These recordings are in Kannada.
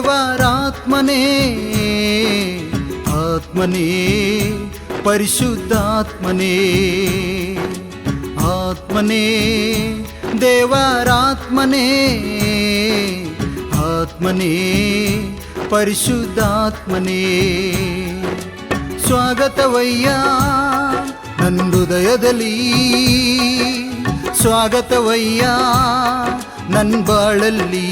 ದೇವರಾತ್ಮನೇ ಆತ್ಮನೇ ಪರಿಶುದ್ಧಾತ್ಮನೇ ಆತ್ಮನೇ ದೇವರಾತ್ಮನೇ ಆತ್ಮನೇ ಪರಿಶುದ್ಧಾತ್ಮನೇ. ಸ್ವಾಗತವಯ್ಯ ನನ್ನ ಹೃದಯದಲ್ಲಿ ಸ್ವಾಗತವಯ್ಯ ನನ್ನ ಬಾಳಲ್ಲಿ.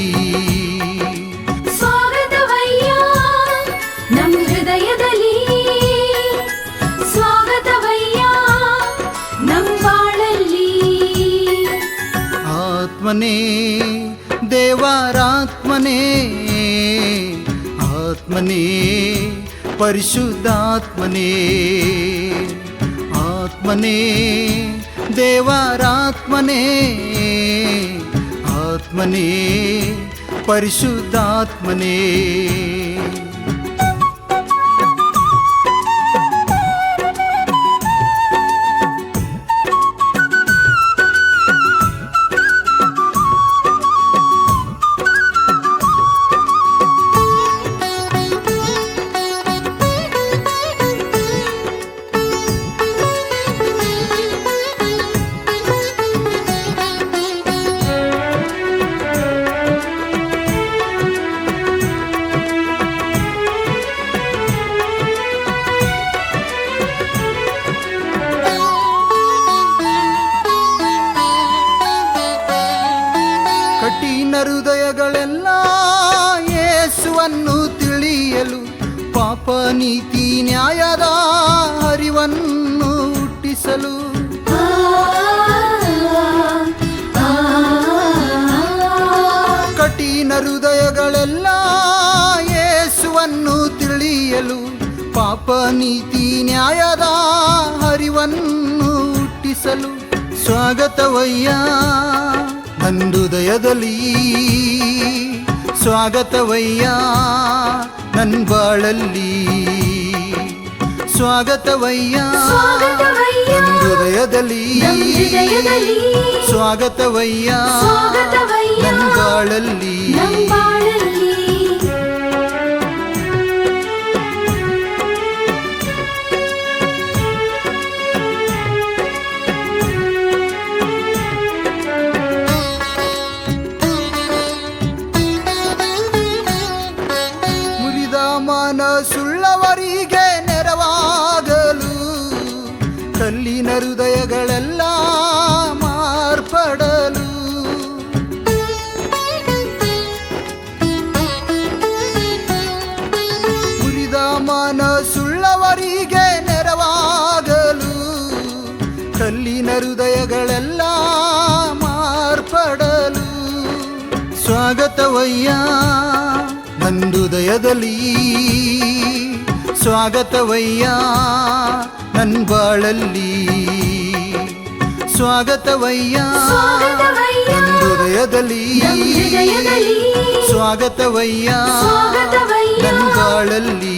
ಆತ್ಮನೇ ದೇವರಾತ್ಮನೇ ಆತ್ಮನೇ ಪರಿಶುದ್ಧಾತ್ಮನೇ ಆತ್ಮನೇ ದೇವರಾತ್ಮನೇ ಆತ್ಮನೇ ಪರಿಶುದ್ಧಾತ್ಮನೇ ಕಠಿಣ ಹೃದಯಗಳೆಲ್ಲ ಯೇಸುವನ್ನು ತಿಳಿಯಲು ಪಾಪ ನೀತಿ ನ್ಯಾಯದ ಹರಿವನ್ನು ಹುಟ್ಟಿಸಲು. ಕಠಿಣ ಹೃದಯಗಳೆಲ್ಲ ಯೇಸುವನ್ನು ತಿಳಿಯಲು ಪಾಪ ನೀತಿ ನ್ಯಾಯದ ಹರಿವನ್ನು ಹುಟ್ಟಿಸಲು. ಸ್ವಾಗತವಯ್ಯ. ನನ್ನ ಹೃದಯದಲ್ಲಿ ಸ್ವಾಗತವಯ್ಯ ನನ್ ಬಾಳಲ್ಲಿ ಸ್ವಾಗತವಯ್ಯ ಹೃದಯದಲ್ಲಿ ಸ್ವಾಗತವಯ್ಯ ನಮ್ ಬಾಳಲ್ಲಿ ಕಲ್ಲಿನ ಹೃದಯಗಳೆಲ್ಲ ಮಾರ್ಪಡಲು. ಮುರಿದ ಮನಸ್ಸುಳ್ಳವರಿಗೆ ನೆರವಾಗಲು. ಕಲ್ಲಿನ ಹೃದಯಗಳೆಲ್ಲ ಮಾರ್ಪಡಲು. ಸ್ವಾಗತವಯ್ಯ ನಂದು ಹೃದಯದಲ್ಲಿ ಸ್ವಾಗತವಯ್ಯ ನನ್ ಬಾಳಲ್ಲಿ ಸ್ವಾಗತವಯ್ಯ ನನ್ನ ಹೃದಯದಲ್ಲಿ. ಸ್ವಾಗತವಯ್ಯ ನನ್ನ ಬಾಳಲ್ಲಿ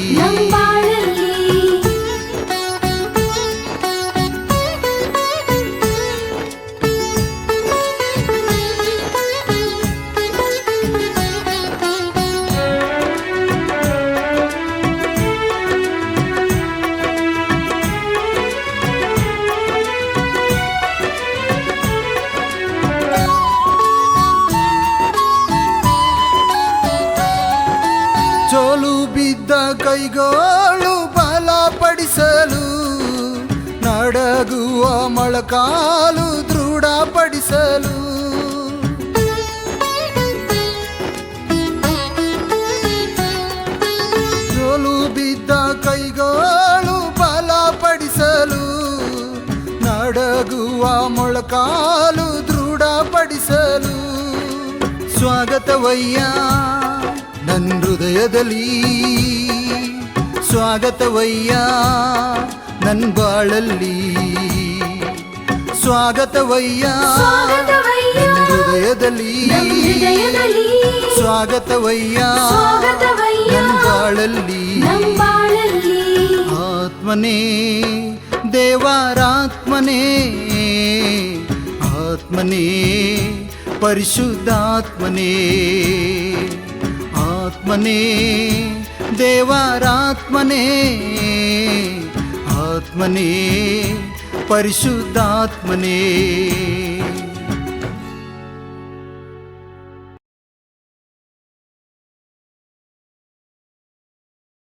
ಚೋಲು ಬಿದ್ದ ಕೈಗಳು ಬಲಪಡಿಸಲು ನಡಗುವ ಮೊಳಕಾಲು ದೃಢಪಡಿಸಲು. ಜೋಲು ಬಿದ್ದ ಕೈಗಳು ಬಲಪಡಿಸಲು ನಡಗುವ ಮೊಳಕಾಲು ದೃಢಪಡಿಸಲು. ಸ್ವಾಗತವಯ್ಯ. ನನ್ನ ಹೃದಯದಲ್ಲಿ ಸ್ವಾಗತವಯ್ಯ ನನ್ನ ಬಾಳಲ್ಲಿ. ಸ್ವಾಗತವಯ್ಯ ನನ್ ನನ್ನ ಹೃದಯದಲ್ಲಿ ಸ್ವಾಗತವಯ್ಯ ನನ್ ನನ್ನ ಬಾಳಲ್ಲಿ. ಆತ್ಮನೇ ದೇವರಾತ್ಮನೇ. ಆತ್ಮನೇ ಪರಿಶುದ್ಧಾತ್ಮನೇ. ಆತ್ಮನೇ ದೇವರಾತ್ಮನೇ ಆತ್ಮನೇ ಪರಿಶುದ್ಧಾತ್ಮನೇ